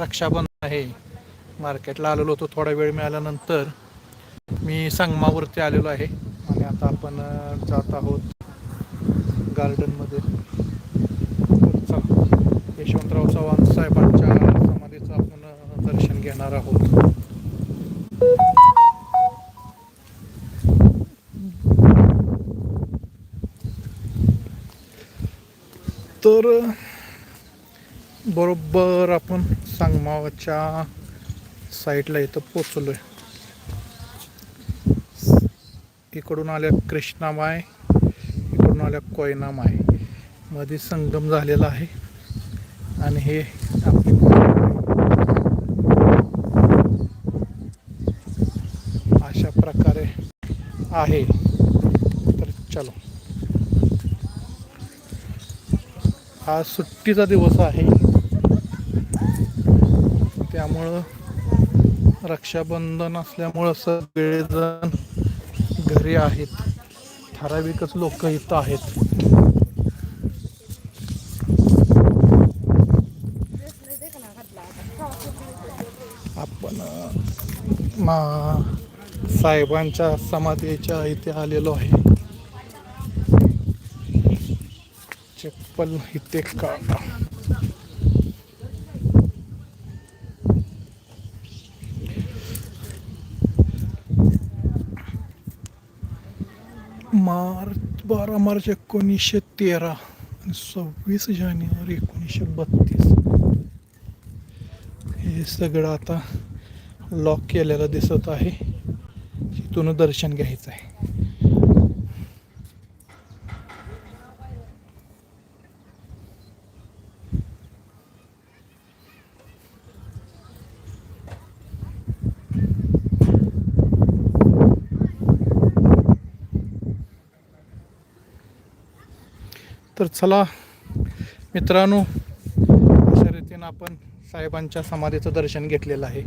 रक्षाबंधन आहे. मार्केटला आलेलो होतो थोडा वेळ मिळाल्यानंतर. मी संगमावरती आलेलो आहे. आणि आता आपण जात आहोत गार्डनमध्ये. यशवंतराव चव्हाण साहेबांच्या समाधीचं आपण दर्शन घेणार आहोत. तर बरोबर आपण सांगमावाच्या साईडला इथं पोचलो आहे इकडून आल्या कृष्णामाय इकडून आल्या कोयनामाय. मध्ये संगम झालेला आहे. आणि हे आपली अशा प्रकारे आहे. तर चलो. हा सुट्टीचा दिवस आहे. त्यामुळं रक्षाबंधन असल्यामुळं सगळेजण घरी आहेत. ठराविकच लोक इथं आहेत. आपण मा साहेबांच्या समाधीच्या इथे आलेलो आहे. चप्पल इथे का मार्च बारा मार्च एकोणीसशे तेरा आणि सव्वीस जानेवारी एकोणीसशे बत्तीस. हे सगळं आता लॉक केलेलं दिसत आहे. तिथून दर्शन घ्यायचं आहे. तर चला मित्रांनो अशा रीतीनं आपण साहेबांच्या समाधीचं दर्शन घेतलेलं आहे.